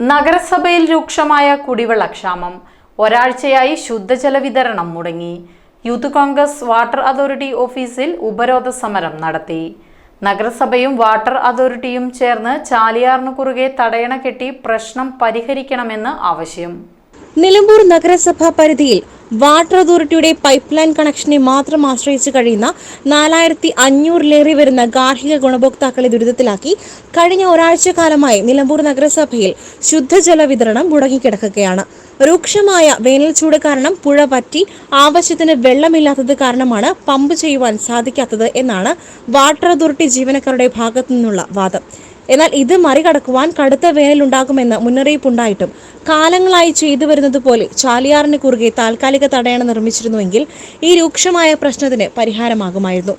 നഗരസഭയിൽ രൂക്ഷമായ കുടിവെള്ളക്ഷാമം. ഒരാഴ്ചയായി ശുദ്ധജല വിതരണം മുടങ്ങി. യൂത്ത് കോൺഗ്രസ് വാട്ടർ അതോറിറ്റി ഓഫീസിൽ ഉപരോധ സമരം നടത്തി. നഗരസഭയും വാട്ടർ അതോറിറ്റിയും ചേർന്ന് ചാലിയാറിനു കുറുകെ തടയണ കെട്ടി പ്രശ്നം പരിഹരിക്കണമെന്ന് ആവശ്യം. നിലമ്പൂർ നഗരസഭാ പരിധിയിൽ വാട്ടർ അതോറിറ്റിയുടെ പൈപ്പ് ലൈൻ കണക്ഷനെ മാത്രം ആശ്രയിച്ച് കഴിയുന്ന നാലായിരത്തി അഞ്ഞൂറിലേറെ വരുന്ന ഗാർഹിക ഗുണഭോക്താക്കളെ ദുരിതത്തിലാക്കി കഴിഞ്ഞ ഒരാഴ്ച കാലമായി നിലമ്പൂർ നഗരസഭയിൽ ശുദ്ധജല വിതരണം മുടങ്ങിക്കിടക്കുകയാണ്. രൂക്ഷമായ വേനൽ ചൂട് കാരണം പുഴ പറ്റി ആവശ്യത്തിന് വെള്ളമില്ലാത്തത് കാരണമാണ് പമ്പ് ചെയ്യുവാൻ സാധിക്കാത്തത് എന്നാണ് വാട്ടർ അതോറിറ്റി ജീവനക്കാരുടെ ഭാഗത്തു നിന്നുള്ള വാദം. എന്നാൽ ഇത് മറികടക്കുവാൻ കടുത്ത വേനലുണ്ടാകുമെന്ന് മുന്നറിയിപ്പുണ്ടായിട്ടും കാലങ്ങളായി ചെയ്തു വരുന്നത് പോലെ ചാലിയാറിന് കുറുകെ താൽക്കാലിക തടയണ നിർമ്മിച്ചിരുന്നുവെങ്കിൽ ഈ രൂക്ഷമായ പ്രശ്നത്തിന് പരിഹാരമാകുമായിരുന്നു.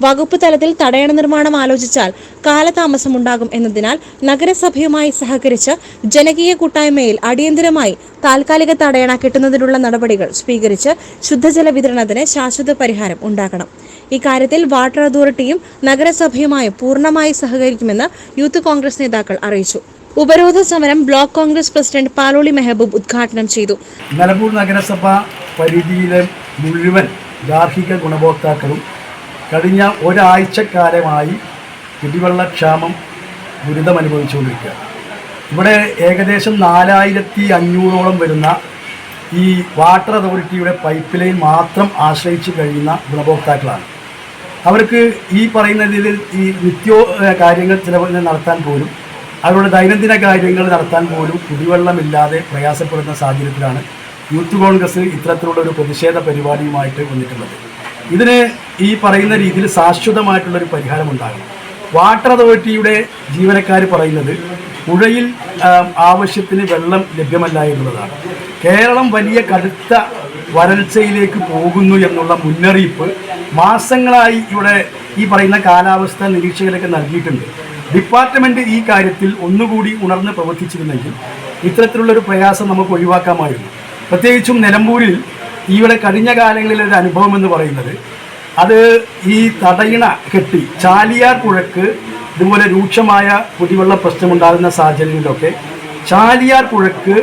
വകുപ്പ് തലത്തിൽ തടയണ നിർമ്മാണം ആലോചിച്ചാൽ കാലതാമസം ഉണ്ടാകും എന്നതിനാൽ നഗരസഭയുമായി സഹകരിച്ച് ജനകീയ കൂട്ടായ്മയിൽ അടിയന്തരമായി താൽക്കാലിക തടയണ കിട്ടുന്നതിനുള്ള നടപടികൾ സ്വീകരിച്ച് ശുദ്ധജല വിതരണത്തിന് ശാശ്വത പരിഹാരം ഉണ്ടാക്കണം ഇക്കാര്യത്തിൽ വാട്ടർ അതോറിറ്റിയും നഗരസഭയുമായും പൂർണമായി സഹകരിക്കുമെന്ന് യൂത്ത് കോൺഗ്രസ് നേതാക്കൾ അറിയിച്ചു. ഉപരോധ സമരം ബ്ലോക്ക് കോൺഗ്രസ് പ്രസിഡന്റ് പാലോളി മെഹബൂബ് ഉദ്ഘാടനം ചെയ്തു. നിലമ്പൂർ നഗരസഭ പരിധിയിലെ മുഴുവൻ ഗാർഹിക ഗുണഭോക്താക്കളും കഴിഞ്ഞ ഒരാഴ്ചക്കാലമായി കുടിവെള്ളക്ഷാമം ദുരിതമനുഭവിച്ചുകൊണ്ടിരിക്കുക ഇവിടെ ഏകദേശം നാലായിരത്തി അഞ്ഞൂറോളം വരുന്ന ഈ വാട്ടർ അതോറിറ്റിയുടെ പൈപ്പ് ലൈൻ മാത്രം ആശ്രയിച്ച് കഴിയുന്ന ഗുണഭോക്താക്കളാണ്. അവർക്ക് ഈ പറയുന്ന രീതിയിൽ ഈ നിത്യോ കാര്യങ്ങൾ ചില നടത്താൻ പോലും അവരുടെ ദൈനംദിന കാര്യങ്ങൾ നടത്താൻ പോലും കുടിവെള്ളമില്ലാതെ പ്രയാസപ്പെടുന്ന സാഹചര്യത്തിലാണ് യൂത്ത് കോൺഗ്രസ് ഇത്തരത്തിലുള്ള ഒരു പ്രതിഷേധ പരിപാടിയുമായിട്ട് വന്നിട്ടുള്ളത്. ഇതിന് ഈ പറയുന്ന രീതിയിൽ ശാശ്വതമായിട്ടുള്ളൊരു പരിഹാരം ഉണ്ടാകണം വാട്ടർ അതോറിറ്റിയുടെ ജീവനക്കാർ പറയുന്നത് പുഴയിൽ ആവശ്യത്തിന് വെള്ളം ലഭ്യമല്ല എന്നുള്ളതാണ്. കേരളം വലിയ കടുത്ത വരൾച്ചയിലേക്ക് പോകുന്നു എന്നുള്ള മുന്നറിയിപ്പ് മാസങ്ങളായി ഇവിടെ ഈ പറയുന്ന കാലാവസ്ഥ നിരീക്ഷകരൊക്കെ നൽകിയിട്ടുണ്ട്. ഡിപ്പാർട്ട്മെന്റ് ഈ കാര്യത്തിൽ ഒന്നുകൂടി ഉണർന്ന് പ്രവർത്തിച്ചിരുന്നെങ്കിൽ ഇത്തരത്തിലുള്ളൊരു പ്രയാസം നമുക്ക് ഒഴിവാക്കാമായിരുന്നു. പ്രത്യേകിച്ചും നിലമ്പൂരിൽ ഇവിടെ കഴിഞ്ഞ കാലങ്ങളിലെ ഒരു അനുഭവം എന്ന് പറയുന്നത് അത് ഈ തടയിണ കെട്ടി ചാലിയാർ പുഴക്ക് ഇതുപോലെ രൂക്ഷമായ കുടിവെള്ള പ്രശ്നമുണ്ടാകുന്ന സാഹചര്യങ്ങളിലൊക്കെ ചാലിയാർ പുഴക്ക്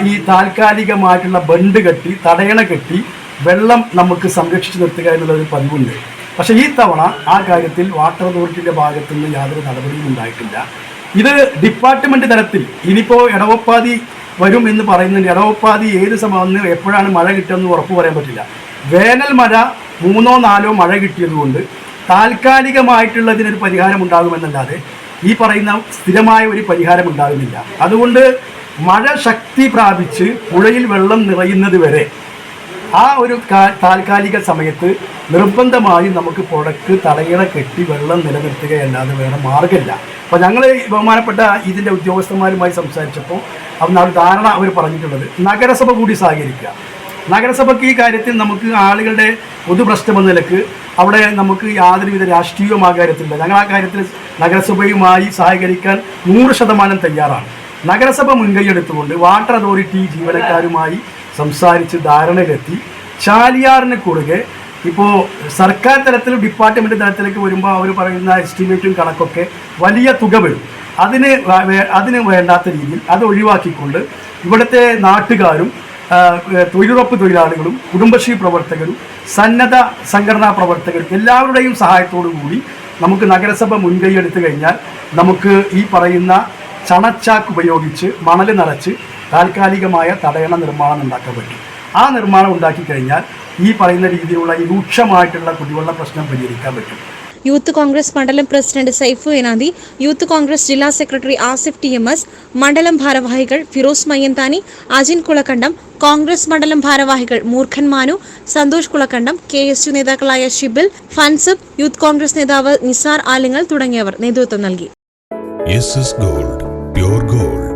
ഈ താൽക്കാലികമായിട്ടുള്ള ബണ്ട് കെട്ടി തടയണ കെട്ടി വെള്ളം നമുക്ക് സംരക്ഷിച്ചു നിർത്തുക എന്നുള്ളൊരു പതിവുണ്ട്. പക്ഷേ ഈ തവണ ആ കാര്യത്തിൽ വാട്ടർ അതോറിറ്റിയുടെ ഭാഗത്തു നിന്ന് യാതൊരു നടപടിയും ഉണ്ടായിട്ടില്ല. ഇത് ഡിപ്പാർട്ട്മെന്റ് തലത്തിൽ ഇനിയിപ്പോൾ ഇടവപ്പാതി വരും എന്ന് പറയുന്നുണ്ട്. ഇടവപ്പാതി ഏത് സമയം എപ്പോഴാണ് മഴ കിട്ടുമെന്ന് ഉറപ്പ് പറയാൻ പറ്റില്ല. വേനൽ മഴ മൂന്നോ നാലോ മഴ കിട്ടിയതുകൊണ്ട് താൽക്കാലികമായിട്ടുള്ളതിനൊരു പരിഹാരം ഉണ്ടാകുമെന്നല്ലാതെ ഈ പറയുന്ന സ്ഥിരമായ ഒരു പരിഹാരം ഉണ്ടാകുന്നില്ല. അതുകൊണ്ട് മഴ ശക്തി പ്രാപിച്ച് പുഴയിൽ വെള്ളം നിറയുന്നത് വരെ ആ ഒരു താൽക്കാലിക സമയത്ത് നിർബന്ധമായും നമുക്ക് പുഴക്ക് തടയണ കെട്ടി വെള്ളം നിലനിർത്തുക അല്ലാതെ വേറെ മാർഗമില്ല. അപ്പോൾ ഞങ്ങൾ ബഹുമാനപ്പെട്ട ഇതിന്റെ ഉദ്യോഗസ്ഥന്മാരുമായി സംസാരിച്ചപ്പോൾ അവർ ധാരണ അവർ പറഞ്ഞിട്ടുള്ളത് നഗരസഭ കൂടി സഹകരിക്കുക. നഗരസഭയ്ക്ക് ഈ കാര്യത്തിൽ നമുക്ക് ആളുകളുടെ പൊതുപ്രശ്നം എന്ന നിലയ്ക്ക് അവിടെ നമുക്ക് യാതൊരുവിധ രാഷ്ട്രീയവും ആ കാര്യത്തിലില്ല. ഞങ്ങൾ ആ കാര്യത്തിൽ നഗരസഭയുമായി സഹകരിക്കാൻ നൂറ് ശതമാനം തയ്യാറാണ്. നഗരസഭ മുൻകൈയെടുത്തുകൊണ്ട് വാട്ടർ അതോറിറ്റി ജീവനക്കാരുമായി സംസാരിച്ച് ധാരണയിലെത്തി. ചാലിയാറിന് കുറുകെ ഇപ്പോൾ സർക്കാർ തലത്തിലും ഡിപ്പാർട്ട്മെന്റ് തലത്തിലേക്ക് വരുമ്പോൾ അവർ പറയുന്ന എസ്റ്റിമേറ്റും കണക്കൊക്കെ വലിയ തുക വരും. അതിന് അതിന് വേണ്ടാത്ത രീതിയിൽ അത് ഒഴിവാക്കിക്കൊണ്ട് ഇവിടുത്തെ നാട്ടുകാരും തൊഴിലുറപ്പ് തൊഴിലാളികളും കുടുംബശ്രീ പ്രവർത്തകരും സന്നദ്ധ സംഘടനാ പ്രവർത്തകരും എല്ലാവരുടെയും സഹായത്തോടു കൂടി നമുക്ക് നഗരസഭ മുൻകൈ എടുത്തു കഴിഞ്ഞാൽ നമുക്ക് ഈ പറയുന്ന ചണച്ചാക്ക് ഉപയോഗിച്ച് മണൽ നിറച്ച് താൽക്കാലികമായ തടയണ നിർമ്മാണം ഉണ്ടാക്കാൻ പറ്റും. ആ നിർമ്മാണം ഉണ്ടാക്കി കഴിഞ്ഞാൽ ഈ പറയുന്ന രീതിയിലുള്ള ഈ രൂക്ഷമായിട്ടുള്ള കുടിവെള്ള പ്രശ്നം പരിഹരിക്കാൻ പറ്റും. യൂത്ത് കോൺഗ്രസ് മണ്ഡലം പ്രസിഡന്റ് സൈഫു എനാന്തി യൂത്ത് കോൺഗ്രസ് ജില്ലാ secretary Asif T M S മണ്ഡലം ഭാരവാഹികൾ ഫിറോസ് മയ്യന്താനി അജിൻ കുളക്കണ്ടം കോൺഗ്രസ് മണ്ഡലം ഭാരവാഹികൾ മൂർഖൻ Manu Santhosh Kulakkandam K S U നേതാക്കളായ ഷിബിൽ ഫൻസബ് യൂത്ത് കോൺഗ്രസ് നേതാവ് നിസാർ ആലിങ്ങൽ തുടങ്ങിയവർ നേതൃത്വം നൽകി. S S gold pure gold